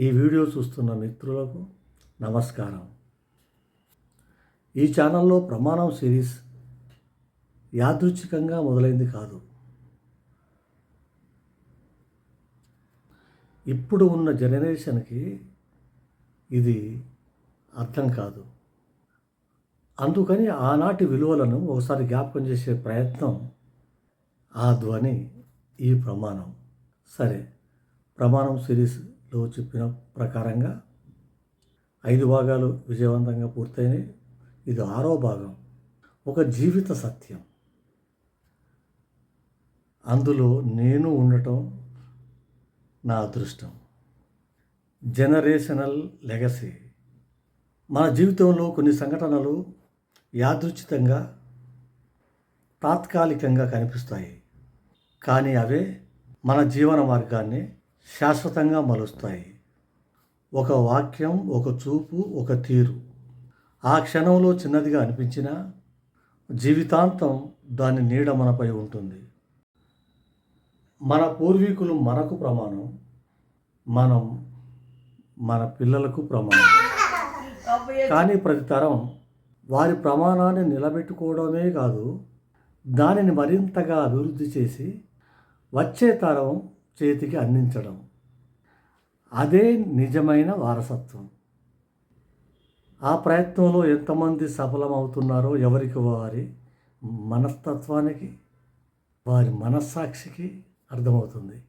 ఈ వీడియో చూస్తున్న మిత్రులకు నమస్కారం. ఈ ఛానల్లో ప్రమాణం సిరీస్ యాదృచ్ఛికంగా మొదలైంది కాదు. ఇప్పుడు ఉన్న జనరేషన్కి ఇది అర్థం కాదు. అందుకని ఆనాటి విలువలను ఒకసారి జ్ఞాపకం చేసే ప్రయత్నం ఆ ధ్వని ఈ ప్రమాణం. సరే ప్రమాణం సిరీస్ లో చెప్పిన ప్రకారంగా ఐదు భాగాలు విజయవంతంగా పూర్తయినాయి. ఇది ఆరో భాగం. ఒక జీవిత సత్యం. అందులో నేను ఉండటం నా అదృష్టం. Generational legacy. మన జీవితంలో కొన్ని సంఘటనలు యాదృచ్ఛితంగా తాత్కాలికంగా కనిపిస్తాయి. కానీ అవే మన జీవన మార్గాన్ని శాశ్వతంగా మలుస్తాయి. ఒక వాక్యం ఒక చూపు ఒక తీరు. ఆ క్షణంలో చిన్నదిగా అనిపించినా జీవితాంతం దాని నీడ మనపై ఉంటుంది. మన పూర్వీకులు మనకు ప్రమాణం మనం మన పిల్లలకు ప్రమాణం. కానీ ప్రతి తరం వారి ప్రమాణాన్ని నిలబెట్టుకోవడమే కాదు దానిని మరింతగా అభివృద్ధి చేసి వచ్చే తరం చేతికి అందించడం. అదే నిజమైన వారసత్వం. ఆ ప్రయత్నంలో ఎంతమంది సఫలమవుతున్నారో ఎవరికి వారి మనస్తత్వానికి వారి మనస్సాక్షికి అర్థమవుతుంది.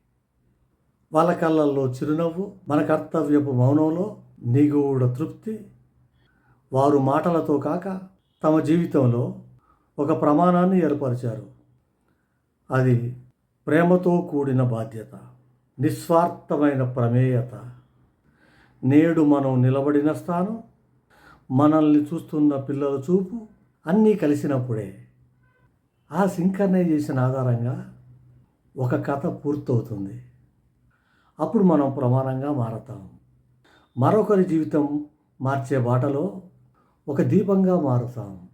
వాళ్ళ కళ్ళల్లో చిరునవ్వు మన కర్తవ్యపు మౌనంలో నిగూఢ తృప్తి. వారు మాటలతో కాక తమ జీవితంలో ఒక ప్రమాణాన్ని ఏర్పరిచారు. అది ప్రేమతో కూడిన బాధ్యత నిస్వార్థమైన ప్రమేయత. నేడు మనం నిలబడిన స్థానం మనల్ని చూస్తున్న పిల్లల చూపు అన్నీ కలిసినప్పుడే. ఆ సింకర్నైజేషన్ ఆధారంగా ఒక కథ పూర్తవుతుంది. అప్పుడు మనం ప్రమాణంగా మారతాం. మరొకరి జీవితం మార్చే బాటలో ఒక దీపంగా మారుతాం.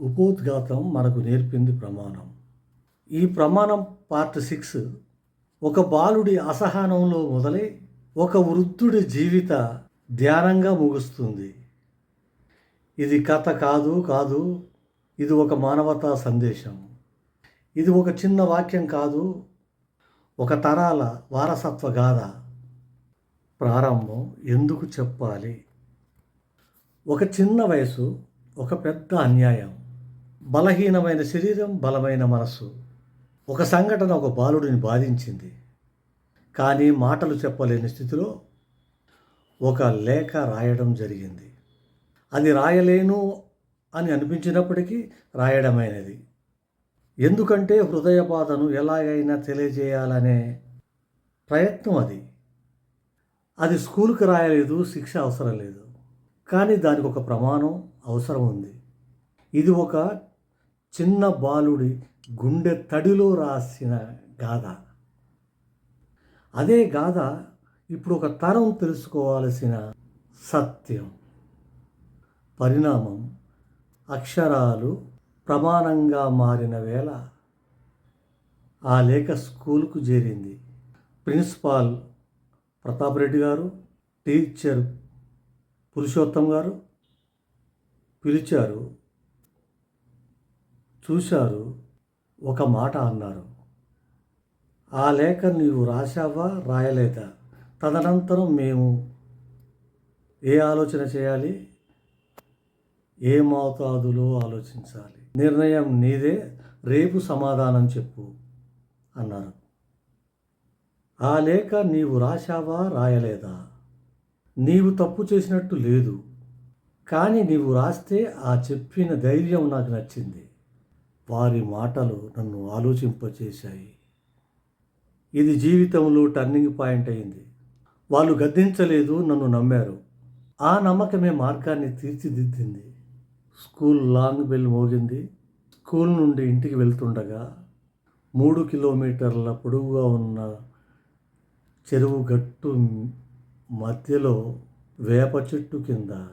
ఉపోద్ఘాతం మనకు నేర్పింది ప్రమాణం. ఈ ప్రమాణం పార్ట్ సిక్స్. ఒక బాలుడి అసహనంలో మొదలై ఒక వృద్ధుడి జీవిత ధ్యానంగా ముగుస్తుంది. ఇది కథ కాదు కాదు ఇది ఒక మానవతా సందేశం. ఇది ఒక చిన్న వాక్యం కాదు ఒక తరాల వారసత్వ గాథ. ప్రారంభం ఎందుకు చెప్పాలి? ఒక చిన్న వయసు ఒక పెద్ద అన్యాయం. బలహీనమైన శరీరం బలమైన మనస్సు. ఒక సంఘటన ఒక బాలుడిని బాధించింది. కానీ మాటలు చెప్పలేని స్థితిలో ఒక లేఖ రాయడం జరిగింది. అది రాయలేను అని అనిపించినప్పటికీ రాయడమైనది. ఎందుకంటే హృదయ బాధను ఎలాగైనా తెలియజేయాలనే ప్రయత్నం అది. అది స్కూల్కి రాయలేదు శిక్ష అవసరం లేదు. కానీ దానికి ఒక ప్రమాణం అవసరం ఉంది. ఇది ఒక చిన్న బాలుడి గుండె తడిలో రాసిన గాథ. అదే గాథ ఇప్పుడు ఒక తరం తెలుసుకోవాల్సిన సత్యం. పరిణామం అక్షరాలు ప్రమాణంగా మారిన వేళ ఆ లేఖ స్కూల్కు చేరింది. ప్రిన్సిపాల్ ప్రతాప్ రెడ్డి గారు టీచర్ పురుషోత్తం గారు పిలిచారు చూశారు ఒక మాట అన్నారు. ఆ లేఖ నీవు రాశావా? రాయలేదా? తదనంతరం మేము ఏ ఆలోచన చేయాలి? ఏ మోతాదులో ఆలోచించాలి? నిర్ణయం నీదే రేపు సమాధానం చెప్పు అన్నారు. ఆ లేఖ నీవు రాశావా? రాయలేదా? నీవు తప్పు చేసినట్టు లేదు. కానీ నీవు రాస్తే ఆ చెప్పిన ధైర్యం నాకు నచ్చింది. వారి మాటలు నన్ను ఆలోచింపచేశాయి ఇది జీవితంలో టర్నింగ్ పాయింట్ అయింది. వాళ్ళు గద్దించలేదు నన్ను నమ్మారు. ఆ నమ్మకమే మార్గాన్ని తీర్చిదిద్దింది. స్కూల్ లాంగ్ బెల్ మోగింది. స్కూల్ నుండి ఇంటికి వెళ్తుండగా మూడు కిలోమీటర్ల పొడవుగా ఉన్న చెరువు గట్టు మధ్యలో వేప చెట్టు కింద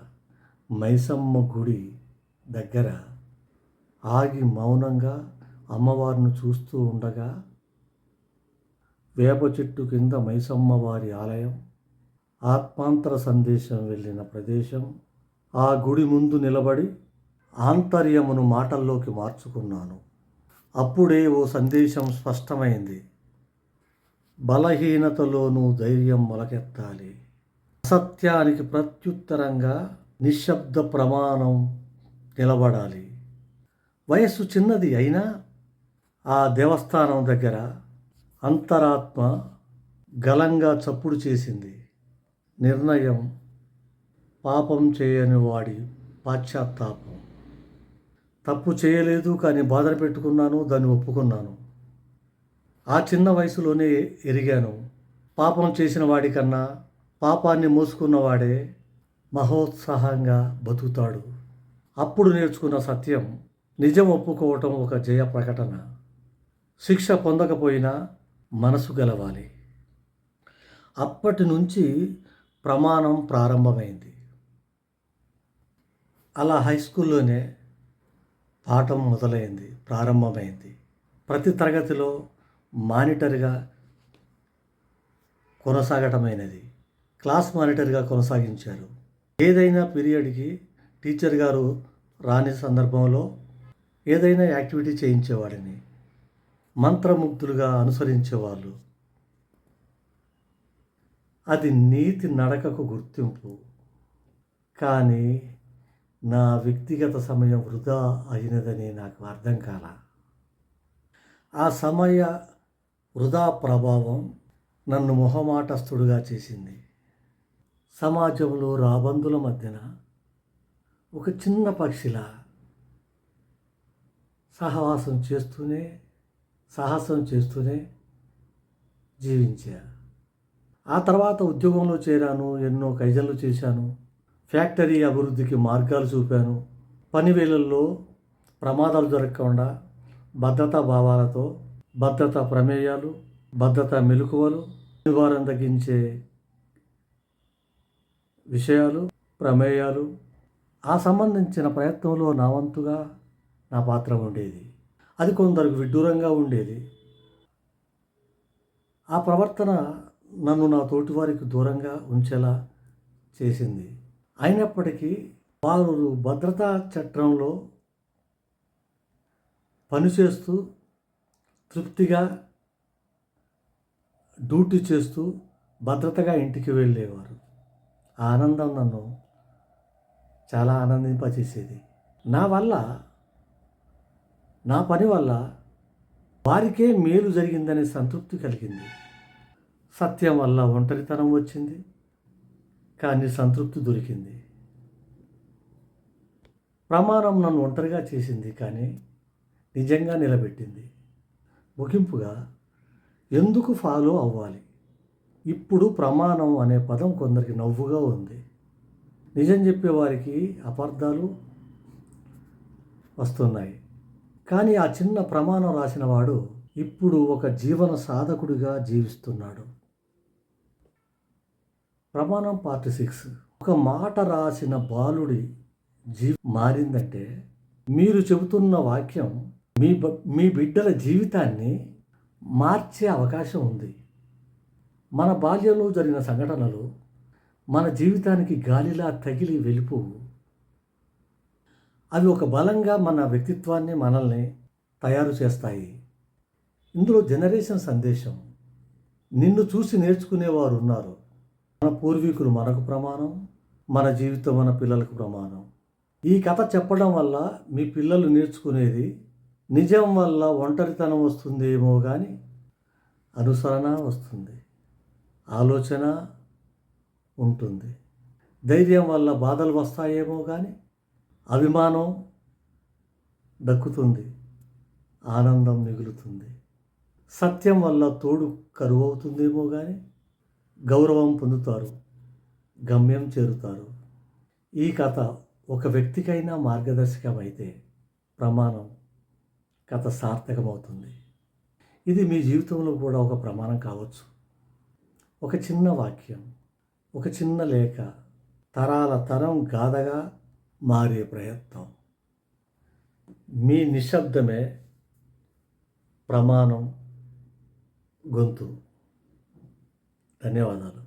మైసమ్మ గుడి దగ్గర ఆగి మౌనంగా అమ్మవారిని చూస్తూ ఉండగా వేప చెట్టు కింద మైసమ్మవారి ఆలయం ఆత్మాంతర సందేశం వెళ్ళిన ప్రదేశం ఆ గుడి ముందు నిలబడి ఆంతర్యమును మాటల్లోకి మార్చుకున్నాను. అప్పుడే ఓ సందేశం స్పష్టమైంది. బలహీనతలోనూ ధైర్యం మొలకెత్తాలి. అసత్యానికి ప్రత్యుత్తరంగా నిశ్శబ్ద ప్రమాణం నిలబడాలి. వయస్సు చిన్నది అయినా ఆ దేవస్థానం దగ్గర అంతరాత్మ గలంగా చప్పుడు చేసింది. నిర్ణయం పాపం చేయని వాడి పాశ్చాత్తాపం. తప్పు చేయలేదు కానీ బాధ పెట్టుకున్నాను దాన్ని ఒప్పుకున్నాను. ఆ చిన్న వయసులోనే ఎరిగాను. పాపం చేసిన వాడికన్నా పాపాన్ని మోసుకున్నవాడే మహోత్సాహంగా బతుకుతాడు. అప్పుడు నేర్చుకున్న సత్యం నిజం ఒప్పుకోవటం ఒక జయ ప్రకటన. శిక్ష పొందకపోయినా మనసు గెలవాలి. అప్పటి నుంచి ప్రమాణం ప్రారంభమైంది. అలా హై స్కూల్లోనే పాఠం మొదలైంది ప్రారంభమైంది. ప్రతి తరగతిలో మానిటర్గా కొనసాగటమైనది. క్లాస్ మానిటర్గా కొనసాగించారు. ఏదైనా పీరియడ్కి టీచర్ గారు రాని సందర్భంలో ఏదైనా యాక్టివిటీ చేయించేవాడిని. మంత్రముగ్ధులుగా అనుసరించేవాళ్ళు. అది నీతి నడకకు గుర్తింపు. కానీ నా వ్యక్తిగత సమయం వృధా అయినదని నాకు అర్థం కాల. ఆ సమయ వృధా ప్రభావం నన్ను మొహమాటస్థుడుగా చేసింది. సమాజంలో రాబందుల మధ్యన ఒక చిన్న పక్షిలా సహవాసం చేస్తూనే సాహసం చేస్తూనే జీవించా ఆ తర్వాత ఉద్యోగంలో చేరాను ఎన్నో కైజన్లు చేశాను ఫ్యాక్టరీ అభివృద్ధికి మార్గాలు చూపాను. పని వేళల్లో ప్రమాదాలు జరగకుండా భద్రతా భావాలతో భద్రతా ప్రమేయాలు భద్రతా మెలకువలు నివారణ తగ్గించే విషయాలు ప్రమేయాలు. ఆ సంబంధించిన ప్రయత్నంలో నా వంతుగా నా పాత్ర ఉండేది. అది కొందరికి విడ్డూరంగా ఉండేది. ఆ ప్రవర్తన నన్ను నా తోటివారికి దూరంగా ఉంచేలా చేసింది. అయినప్పటికీ వారు భద్రతా చట్టంలో పనిచేస్తూ తృప్తిగా డ్యూటీ చేస్తూ భద్రతగా ఇంటికి వెళ్ళేవారు. ఆ ఆనందం నన్ను చాలా ఆనందింపచేసేది నా వల్ల నా పని వల్ల వారికే మేలు జరిగిందనే సంతృప్తి కలిగింది. సత్యం వల్ల ఒంటరితనం వచ్చింది. కానీ సంతృప్తి దొరికింది. ప్రమాణం నన్ను ఒంటరిగా చేసింది కానీ నిజంగా నిలబెట్టింది. ముగింపుగా ఎందుకు ఫాలో అవ్వాలి? ఇప్పుడు ప్రమాణం అనే పదం కొందరికి నవ్వుగా ఉంది. నిజం చెప్పేవారికి అపార్థాలు వస్తున్నాయి. కానీ ఆ చిన్న ప్రమాణం రాసినవాడు ఇప్పుడు ఒక జీవన సాధకుడిగా జీవిస్తున్నాడు. ప్రమాణం పార్ట్ సిక్స్. ఒక మాట రాసిన బాలుడి జీ మారిందంటే మీరు చెబుతున్న వాక్యం మీ బ- మీ బిడ్డల జీవితాన్ని మార్చే అవకాశం ఉంది. మన బాల్యంలో జరిగిన సంఘటనలు మన జీవితానికి గాలిలా తగిలి వెలుపు అవి ఒక బలంగా మన వ్యక్తిత్వాన్ని మనల్ని తయారు చేస్తాయి. ఇందులో జనరేషన్ సందేశం నిన్ను చూసి నేర్చుకునేవారు ఉన్నారు. మన పూర్వీకులు మనకు ప్రమాణం మన జీవితం మన పిల్లలకు ప్రమాణం. ఈ కథ చెప్పడం వల్ల మీ పిల్లలు నేర్చుకునేది నిజం వల్ల ఒంటరితనం వస్తుందేమో కానీ అనుసరణ వస్తుంది ఆలోచన ఉంటుంది. ధైర్యం వల్ల బాధలు వస్తాయేమో కానీ అభిమానం దక్కుతుంది ఆనందం మిగులుతుంది. సత్యం వల్ల తోడు కరువవుతుందేమో కానీ గౌరవం పొందుతారు గమ్యం చేరుతారు. ఈ కథ ఒక వ్యక్తికైనా మార్గదర్శకం అయితే ప్రమాణం కథ సార్థకమవుతుంది. ఇది మీ జీవితంలో కూడా ఒక ప్రమాణం కావచ్చు. ఒక చిన్న వాక్యం ఒక చిన్న లేఖ తరాల తరం గాథగా మారే ప్రయత్నం. మీ నిశ్శబ్దమే ప్రమాణం గొంతు. ధన్యవాదాలు.